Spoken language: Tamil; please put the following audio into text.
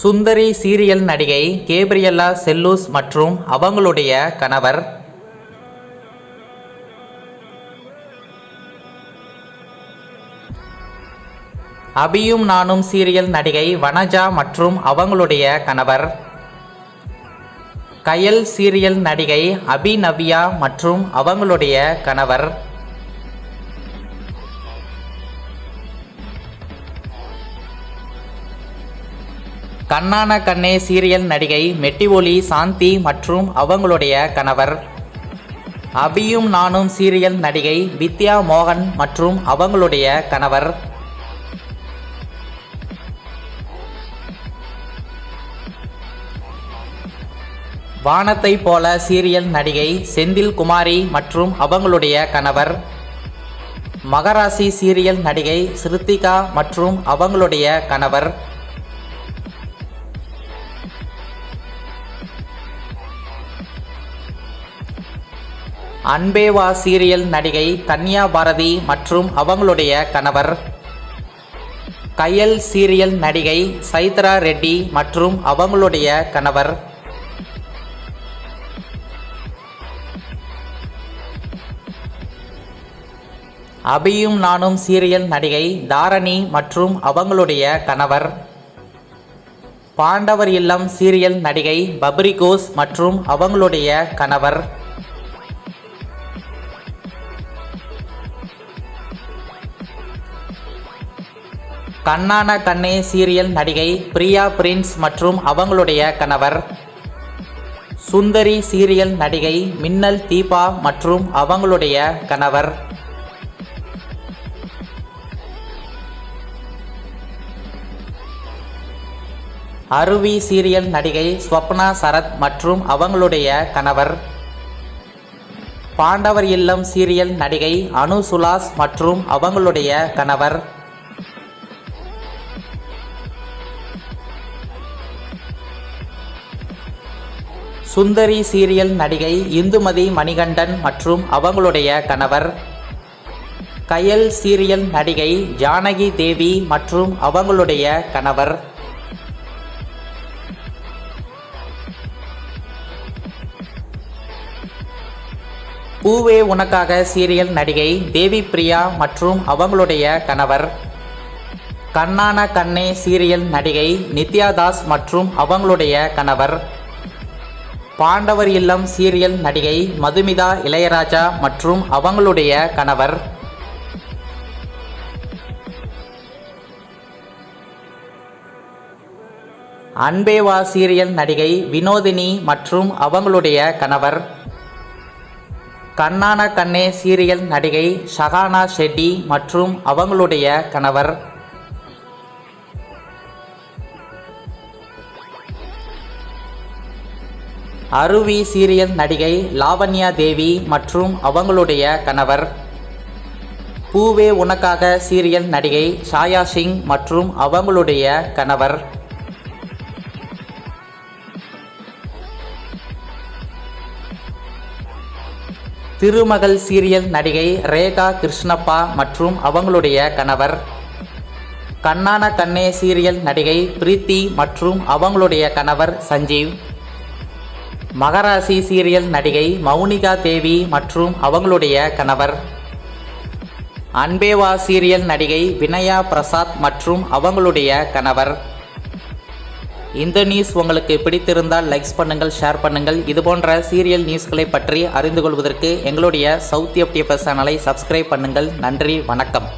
சுந்தரி சீரியல் நடிகை கேப்ரியல்லா செல்லூஸ் மற்றும் அவங்களுடைய கணவர். அபியும் நானும் சீரியல் நடிகை வனஜா மற்றும் அவங்களுடைய கணவர். கயல் சீரியல் நடிகை அபிநவ்யா மற்றும் அவங்களுடைய கணவர். கண்ணான கண்ணே சீரியல் நடிகை மெட்டிஒலி சாந்தி மற்றும் அவங்களுடைய கணவர். அபியும் நானும் சீரியல் நடிகை வித்யா மோகன் மற்றும் அவங்களுடைய கணவர். வானத்தை போல சீரியல் நடிகை செந்தில் குமாரி மற்றும் அவங்களுடைய கணவர். மகராசி சீரியல் நடிகை ஸ்ருத்திகா மற்றும் அவங்களுடைய கணவர். அன்பேவா சீரியல் நடிகை கன்யா பாரதி மற்றும் அவங்களுடைய கணவர். கயல் சீரியல் நடிகை சைத்ரா ரெட்டி மற்றும் அவங்களுடைய கணவர். அபியும் நானும் சீரியல் நடிகை தாரணி மற்றும் அவங்களுடைய கணவர். பாண்டவர் இல்லம் சீரியல் நடிகை பப்ரிகோஸ் மற்றும் அவங்களுடைய கணவர். கண்ணான கண்ணே சீரியல் நடிகை பிரியா பிரின்ஸ் மற்றும் அவங்களுடைய கணவர். சுந்தரி சீரியல் நடிகை மின்னல் தீபா மற்றும் அவங்களுடைய கணவர். அருவி சீரியல் நடிகை ஸ்வப்னா சரத் மற்றும் அவங்களுடைய கணவர். பாண்டவர் இல்லம் சீரியல் நடிகை அனு சுலாஸ் மற்றும் அவங்களுடைய கணவர். சுந்தரி சீரியல் நடிகை இந்துமதி மணிகண்டன் மற்றும் அவங்களுடைய கணவர். கயல் சீரியல் நடிகை ஜானகி தேவி மற்றும் அவங்களுடைய கணவர். பூவே உனக்காக சீரியல் நடிகை தேவி பிரியா மற்றும் அவங்களுடைய கணவர். கண்ணான கண்ணே சீரியல் நடிகை நித்யா தாஸ் மற்றும் அவங்களுடைய கணவர். பாண்டவர் இல்லம் சீரியல் நடிகை மதுமிதா இளையராஜா மற்றும் அவங்களுடைய கணவர். அன்பேவா சீரியல் நடிகை வினோதினி மற்றும் அவங்களுடைய கணவர். கண்ணான கண்ணே சீரியல் நடிகை ஷஹானா ஷெட்டி மற்றும் அவங்களுடைய கணவர். அருவி சீரியல் நடிகை லாவண்யா தேவி மற்றும் அவங்களுடைய கணவர். பூவே உனக்காக சீரியல் நடிகை ஷாயா சிங் மற்றும் அவங்களுடைய கணவர். திருமகள் சீரியல் நடிகை ரேகா கிருஷ்ணப்பா மற்றும் அவங்களுடைய கணவர். கண்ணான கண்ணே சீரியல் நடிகை பிரீத்தி மற்றும் அவங்களுடைய கணவர் சஞ்சீவ். மகராசி சீரியல் நடிகை மௌனிகா தேவி மற்றும் அவங்களுடைய கணவர். அன்பேவா சீரியல் நடிகை வினயா பிரசாத் மற்றும் அவங்களுடைய கணவர். இந்த நியூஸ் உங்களுக்கு பிடித்திருந்தால் லைக்ஸ் பண்ணுங்கள் ஷேர் பண்ணுங்கள். இதுபோன்ற சீரியல் நியூஸ்களை பற்றி அறிந்து கொள்வதற்கு எங்களுடைய சவுத் எஃப்டிஎஃப்எஸ் சேனலை சப்ஸ்கிரைப் பண்ணுங்கள். நன்றி வணக்கம்.